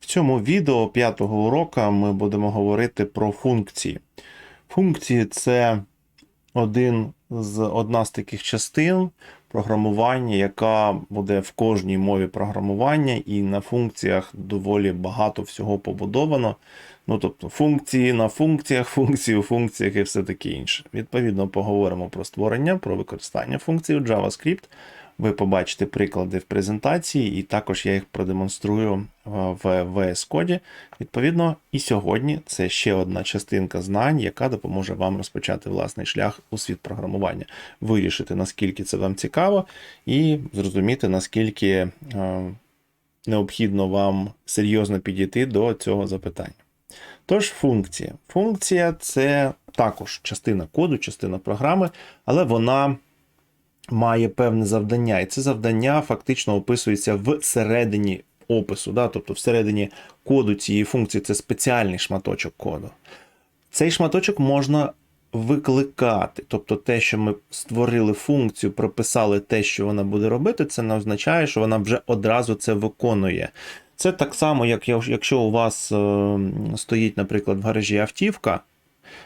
В цьому відео п'ятого урока ми будемо говорити про функції. Функції це один з, одна з таких частин програмування, яка буде в кожній мові програмування, і на функціях доволі багато всього побудовано. Ну, тобто функції на функціях, функції у функціях і все таке інше. Відповідно, поговоримо про створення, про використання функцій у JavaScript. Ви побачите приклади в презентації, і також я їх продемонструю в VS Code. Відповідно, і сьогодні це ще одна частинка знань, яка допоможе вам розпочати власний шлях у світ програмування, вирішити, наскільки це вам цікаво, і зрозуміти, наскільки необхідно вам серйозно підійти до цього запитання. Тож, функція. Функція це також частина коду, частина програми, але вона має певне завдання, і це завдання фактично описується всередині опису, да? тобто всередині коду цієї функції це спеціальний шматочок коду. Цей шматочок можна викликати. Тобто те, що ми створили функцію, прописали те, що вона буде робити, це не означає, що вона вже одразу це виконує. Це так само, як якщо у вас е, стоїть, наприклад, в гаражі автівка.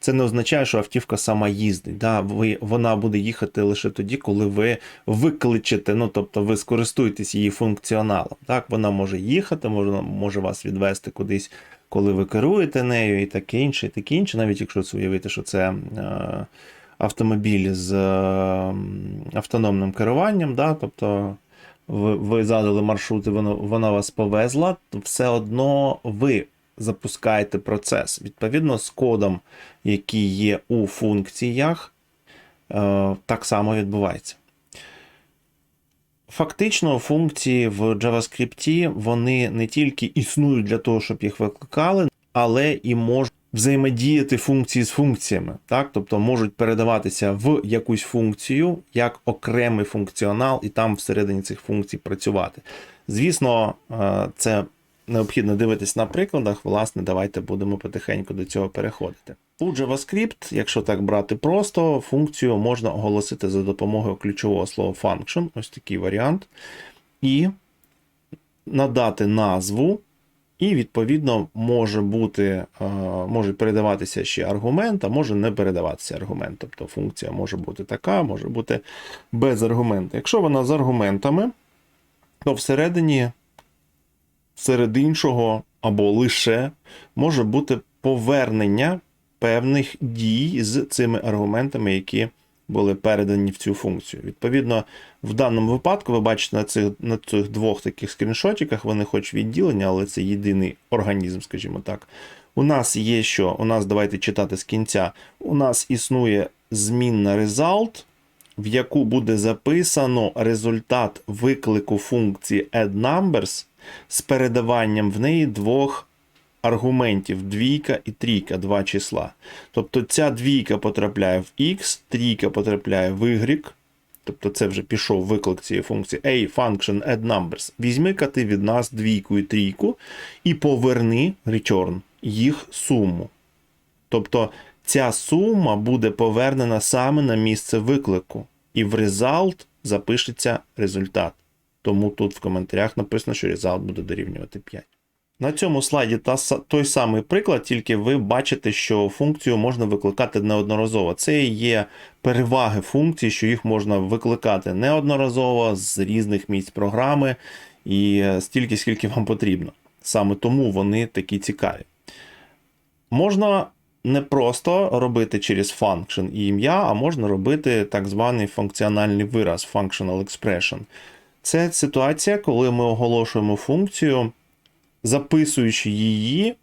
Це не означає, що автівка сама їздить. Да? Ви, Вона буде їхати лише тоді, коли ви викличете, ну тобто ви скористуєтесь її функціоналом. Так, Вона може їхати, може, може вас відвести кудись, коли ви керуєте нею, і таке інше, і таке інше, навіть якщо це уявити, що це. Е, Автомобіль з е, автономним керуванням, да, тобто ви ви задали маршрут і вона, вона вас повезла, то все одно ви запускаєте процес. Відповідно, з кодом, який є у функціях, е, так само відбувається. Фактично, функції в JavaScript вони не тільки існують для того, щоб їх викликали, але і можуть взаємодіяти функції з функціями. Так? Тобто можуть передаватися в якусь функцію як окремий функціонал, і там всередині цих функцій працювати. Звісно, е, це необхідно дивитись на прикладах. Власне, давайте будемо потихеньку до цього переходити. У JavaScript, якщо так брати просто, функцію можна оголосити за допомогою ключового слова function, ось такий варіант, і надати назву. І, відповідно, може бути, е, може передаватися ще аргумент, а може не передаватися аргумент. Тобто функція може бути така, може бути без аргументу. Якщо вона з аргументами, то всередині, серед іншого або лише може бути повернення певних дій з цими аргументами, які були передані в цю функцію. Відповідно, в даному випадку ви бачите на цих на цих двох таких скріншотиках, вони хоч відділені, але це єдиний організм, скажімо так. У нас є що? У нас, давайте читати з кінця. У нас існує змінна result, в яку буде записано результат виклику функції addNumbers з передаванням в неї двох аргументів двійка і трійка, два числа. Тобто ця двійка потрапляє в X, трійка потрапляє в Y. Тобто це вже пішов виклик цієї функції A function add numbers. Візьми-ка ти від нас двійку і трійку і поверни return їх суму. Тобто ця сума буде повернена саме на місце виклику. І в result запишеться результат. Тому тут в коментарях написано, що result буде дорівнювати 5. На цьому слайді та, той самий приклад, тільки ви бачите, що функцію можна викликати неодноразово. Це є переваги функцій, що їх можна викликати неодноразово з різних місць програми і стільки, скільки вам потрібно. Саме тому вони такі цікаві. Можна не просто робити через function і ім'я, а можна робити так званий функціональний вираз functional expression. Це ситуація, коли ми оголошуємо функцію записуючи її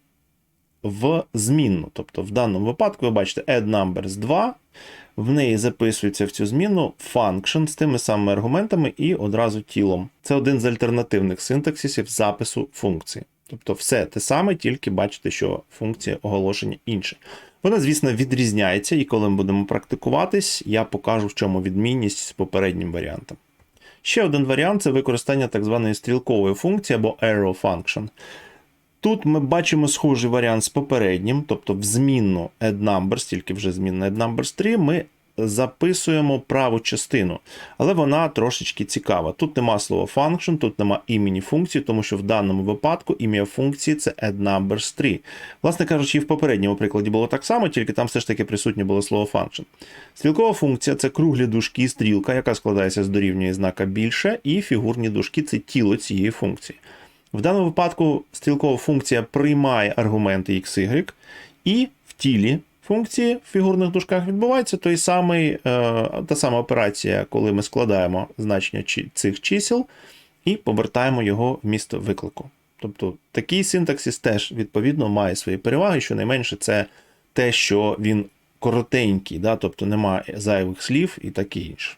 в змінну. Тобто, в даному випадку, ви бачите, add numbers 2. В неї записується в цю зміну function з тими самими аргументами і одразу тілом. Це один з альтернативних синтаксисів запису функції. Тобто, все те саме, тільки бачите, що функція оголошення інша. Вона, звісно, відрізняється, і коли ми будемо практикуватись, я покажу, в чому відмінність з попереднім варіантом. Ще один варіант це використання так званої стрілкової функції або arrow function. Тут ми бачимо схожий варіант з попереднім, тобто в змінну add numbers, тільки вже змінна add numbers 3, ми записуємо праву частину, але вона трошечки цікава. Тут нема слова function, тут нема імені функції, тому що в даному випадку ім'я функції це add numbers 3. Власне кажучи, і в попередньому прикладі було так само, тільки там все ж таки присутнє було слово function. Стрілкова функція це круглі дужки, стрілка, яка складається з дорівнює знака більше, і фігурні дужки це тіло цієї функції. В даному випадку стрілкова функція приймає аргументи x, y, і в тілі функції в фігурних дужках відбувається той самий, е, та сама операція, коли ми складаємо значення цих чисел і повертаємо його в місто виклику. Тобто такий синтаксис теж відповідно має свої переваги, щонайменше це те, що він коротенький, да? тобто немає зайвих слів і таке інше.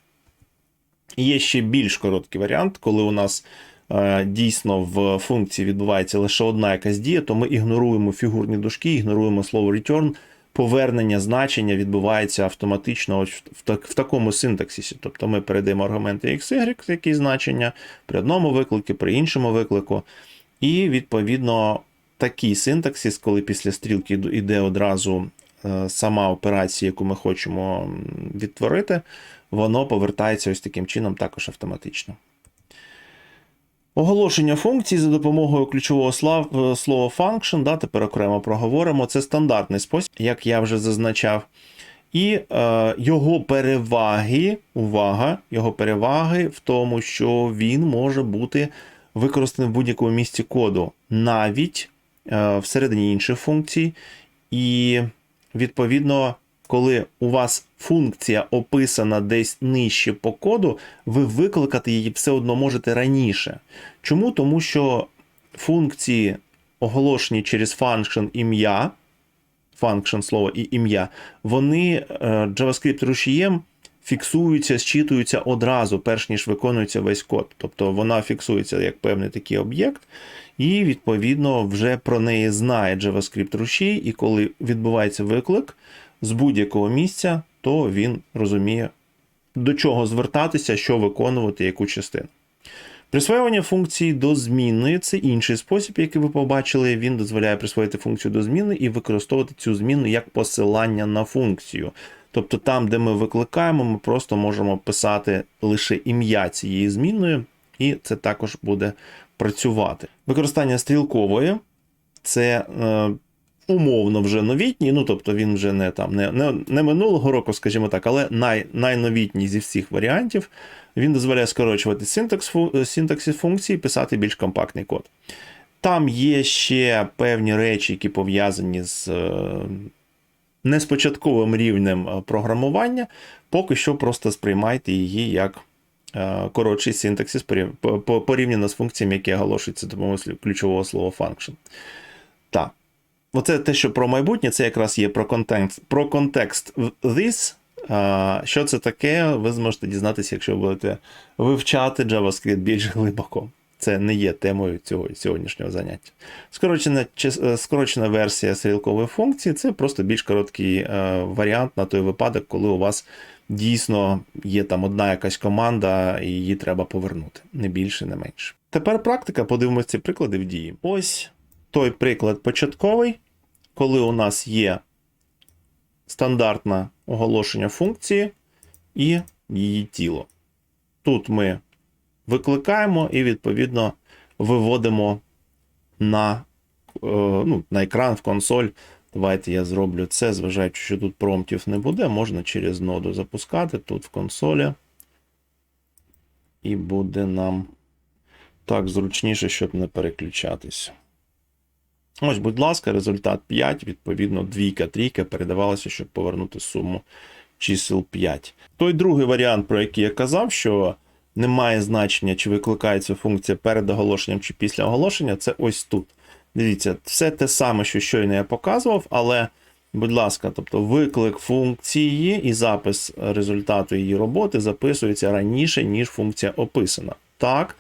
Є ще більш короткий варіант, коли у нас е, дійсно в функції відбувається лише одна якась дія, то ми ігноруємо фігурні дужки, ігноруємо слово return, повернення значення відбувається автоматично ось в, так, в такому синтаксисі. Тобто ми передаємо аргументи x, y, які значення при одному виклику, при іншому виклику. І відповідно такий синтаксис, коли після стрілки йде одразу е, сама операція, яку ми хочемо відтворити, воно повертається ось таким чином також автоматично. Оголошення функцій за допомогою ключового е, слова function, да, тепер окремо проговоримо. Це стандартний спосіб, як я вже зазначав. І е, його переваги, увага, його переваги в тому, що він може бути використаний в будь-якому місці коду, навіть е, всередині інших функцій. І відповідно, коли у вас функція описана десь нижче по коду, ви викликати її все одно можете раніше. Чому? Тому що функції, оголошені через function ім'я, function слово і ім'я, вони е, JavaScript рушієм фіксуються, зчитуються одразу, перш ніж виконується весь код. Тобто вона фіксується як певний такий об'єкт, і відповідно вже про неї знає JavaScript рушій, і коли відбувається виклик з будь-якого місця, то він розуміє, до чого звертатися, що виконувати, яку частину. Присвоювання функції до змінної це інший спосіб, який ви побачили. Він дозволяє присвоїти функцію до зміни і використовувати цю зміну як посилання на функцію. Тобто там, де ми викликаємо, ми просто можемо писати лише ім'я цієї змінної, і це також буде працювати. Використання стрілкової це е, умовно вже новітній, ну тобто він вже не там не, не, не минулого року, скажімо так, але най, найновітній зі всіх варіантів. Він дозволяє скорочувати синтакс, синтаксис функції, писати більш компактний код. Там є ще певні речі, які пов'язані з е, не з початковим рівнем е, програмування. Поки що просто сприймайте її як е, коротший по- порівняно з функціями, які оголошуються допомогою ключового слова function. Так. Оце те, що про майбутнє, це якраз є про контекст. Про контекст this. Що це таке, ви зможете дізнатися, якщо будете вивчати JavaScript більш глибоко. Це не є темою цього сьогоднішнього заняття. Скорочена, е, скорочена версія стрілкової функції це просто більш короткий е, варіант на той випадок, коли у вас дійсно є там одна якась команда, і її треба повернути. Не більше, не менше. Тепер практика, подивимося ці приклади в дії. Ось той приклад початковий, коли у нас є стандартне оголошення функції і її тіло. Тут ми викликаємо і, відповідно, виводимо на, е, ну, на екран в консоль. Давайте я зроблю це, зважаючи, що тут промптів не буде, можна через ноду запускати тут в консолі. І буде нам так зручніше, щоб не переключатися. Ось, будь ласка, результат 5, відповідно, двійка, трійка передавалася, щоб повернути суму чисел 5. Той другий варіант, про який я казав, що немає значення, чи викликається функція перед оголошенням чи після оголошення, це ось тут. Дивіться, все те саме, що щойно я показував, але, будь ласка, тобто виклик функції і запис результату її роботи записується раніше, ніж функція описана. Так,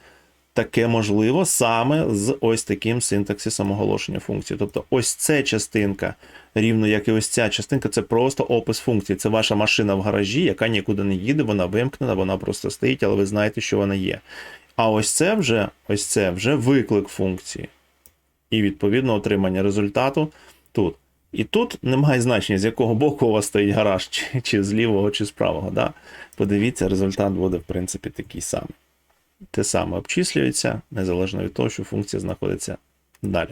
таке можливо саме з ось таким синтаксисом оголошення функції. Тобто, ось ця частинка, рівно як і ось ця частинка, це просто опис функції. Це ваша машина в гаражі, яка нікуди не їде, вона вимкнена, вона просто стоїть, але ви знаєте, що вона є. А ось це вже, ось це вже виклик функції. І відповідно отримання результату тут. І тут немає значення, з якого боку у вас стоїть гараж, чи, чи з лівого, чи з правого. Да? Подивіться, результат буде, в принципі, такий самий. Те саме обчислюється, незалежно від того, що функція знаходиться далі.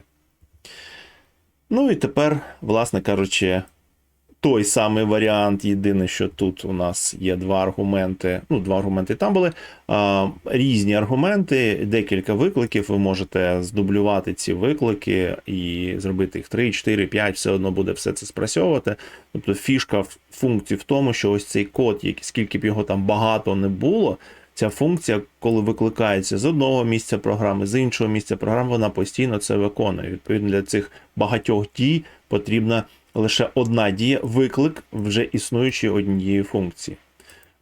Ну і тепер, власне кажучи, той самий варіант. Єдине, що тут у нас є два аргументи. Ну, два аргументи там були. А, різні аргументи, декілька викликів. Ви можете здублювати ці виклики і зробити їх 3, 4, 5, все одно буде все це спрацьовувати. Тобто фішка функції в тому, що ось цей код, скільки б його там багато не було. Ця функція, коли викликається з одного місця програми, з іншого місця програми, вона постійно це виконує. Відповідно, для цих багатьох дій потрібна лише одна дія, виклик вже існуючої однієї функції.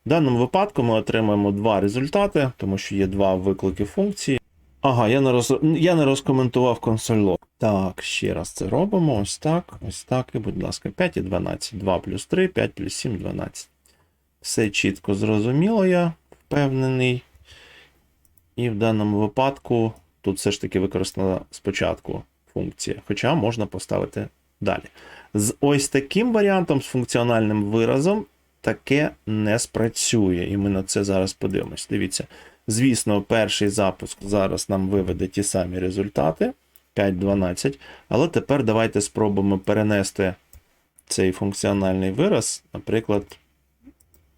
В даному випадку ми отримаємо два результати, тому що є два виклики функції. Ага, я не, роз... я не розкоментував консоль. Так, ще раз це робимо. Ось так, ось так. І, будь ласка, 5 і 12. 2 плюс 3, 5 плюс 7, 12. Все чітко зрозуміло, я впевнений. І в даному випадку тут все ж таки використана спочатку функція, хоча можна поставити далі. З ось таким варіантом, з функціональним виразом, таке не спрацює. І ми на це зараз подивимось. Дивіться, звісно, перший запуск зараз нам виведе ті самі результати 5-12. Але тепер давайте спробуємо перенести цей функціональний вираз, наприклад,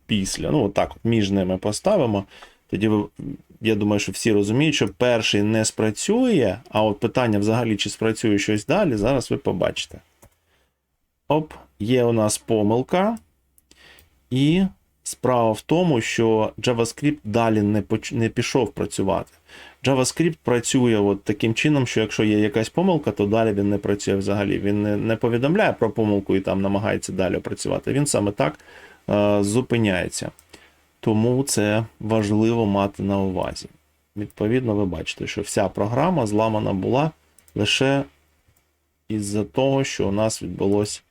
після. Ну, отак, от між ними поставимо. Тоді я думаю, що всі розуміють, що перший не спрацює, а от питання взагалі, чи спрацює щось далі, зараз ви побачите. Оп, є у нас помилка. І справа в тому, що JavaScript далі не, не пішов працювати. JavaScript працює от таким чином, що якщо є якась помилка, то далі він не працює взагалі. Він не, не повідомляє про помилку і там намагається далі працювати. Він саме так зупиняється. Тому це важливо мати на увазі. Відповідно, ви бачите, що вся програма зламана була лише із-за того, що у нас відбулось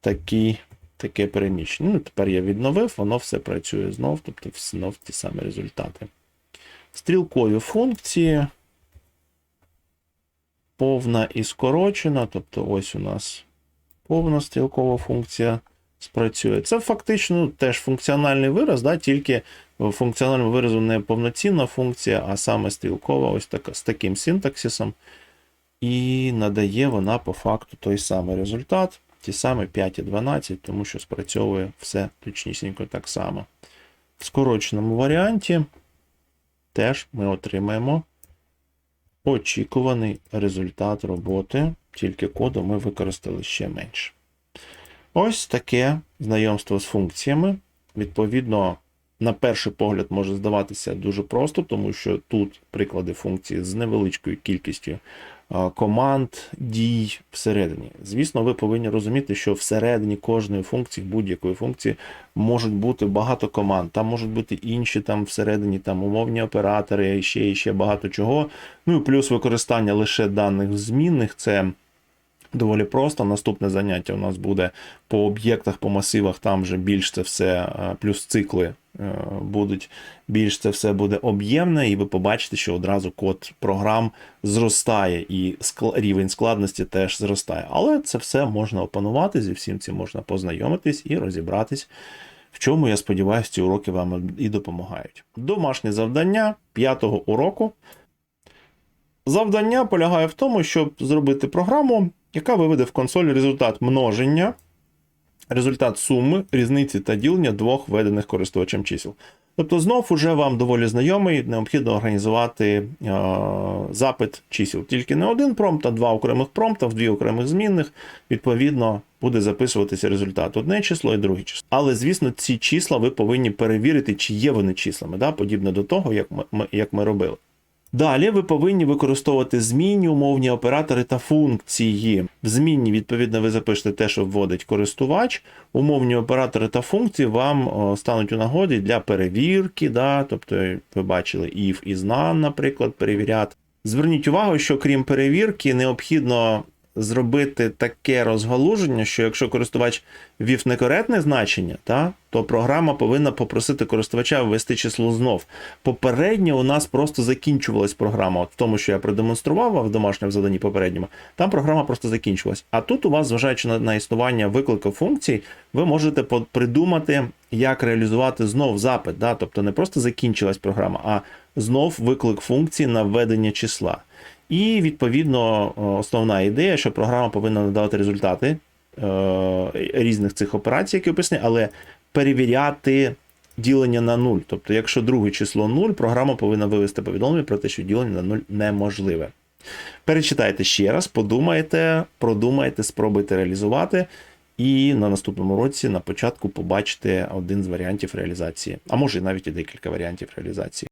такі, таке переміщення. Ну, тепер я відновив, воно все працює знов, тобто знов ті самі результати. Стрілкові функції. Повна і скорочена, тобто ось у нас повна стрілкова функція спрацює. Це фактично теж функціональний вираз, да, тільки в функціональному виразу не повноцінна функція, а саме стрілкова, ось така, з таким синтаксисом. І надає вона по факту той самий результат, ті самі 5 і 12, тому що спрацьовує все точнісінько так само. В скороченому варіанті теж ми отримаємо очікуваний результат роботи, тільки коду ми використали ще менше. Ось таке знайомство з функціями. Відповідно, на перший погляд може здаватися дуже просто, тому що тут приклади функції з невеличкою кількістю команд, дій всередині. Звісно, ви повинні розуміти, що всередині кожної функції, будь-якої функції, можуть бути багато команд. Там можуть бути інші там всередині там умовні оператори, ще і ще багато чого. Ну і плюс використання лише даних змінних це. Доволі просто. Наступне заняття у нас буде по об'єктах, по масивах, там вже більш це все, е, плюс цикли е, будуть, більш це все буде об'ємне, і ви побачите, що одразу код програм зростає, і рівень складності теж зростає. Але це все можна опанувати, зі всім цим можна познайомитись і розібратись. В чому, я сподіваюся, ці уроки вам і допомагають. Домашнє завдання п'ятого уроку. Завдання полягає в тому, щоб зробити програму, яка виведе в консоль результат множення, результат суми, різниці та ділення двох введених користувачем чисел. Тобто, знов уже вам доволі знайомий, необхідно організувати е, запит чисел. Тільки не один промпт, а два окремих промпта в дві окремих змінних. Відповідно, буде записуватися результат одне число і друге число. Але, звісно, ці числа ви повинні перевірити, чи є вони числами, да? подібно до того, як ми, як ми робили. Далі ви повинні використовувати змінні умовні оператори та функції. В змінні, відповідно, ви запишете те, що вводить користувач. Умовні оператори та функції вам стануть у нагоді для перевірки. Да? Тобто, ви бачили if і none, наприклад, перевіряти. Зверніть увагу, що крім перевірки, необхідно зробити таке розгалуження, що якщо користувач ввів некоректне значення, та, то програма повинна попросити користувача ввести число знов. Попередньо у нас просто закінчувалась програма. От в тому, що я продемонстрував в домашньому заданні попередньому, там програма просто закінчилась. А тут у вас, зважаючи на, існування виклику функцій, ви можете придумати, як реалізувати знов запит. Да? Тобто не просто закінчилась програма, а знов виклик функції на введення числа. І відповідно основна ідея, що програма повинна надавати результати е, різних цих операцій, які описані, але перевіряти ділення на нуль. Тобто, якщо друге число 0, програма повинна вивести повідомлення про те, що ділення на 0 неможливе. Перечитайте ще раз, подумайте, продумайте, спробуйте реалізувати. І на наступному році на початку побачите один з варіантів реалізації, а може навіть і декілька варіантів реалізації.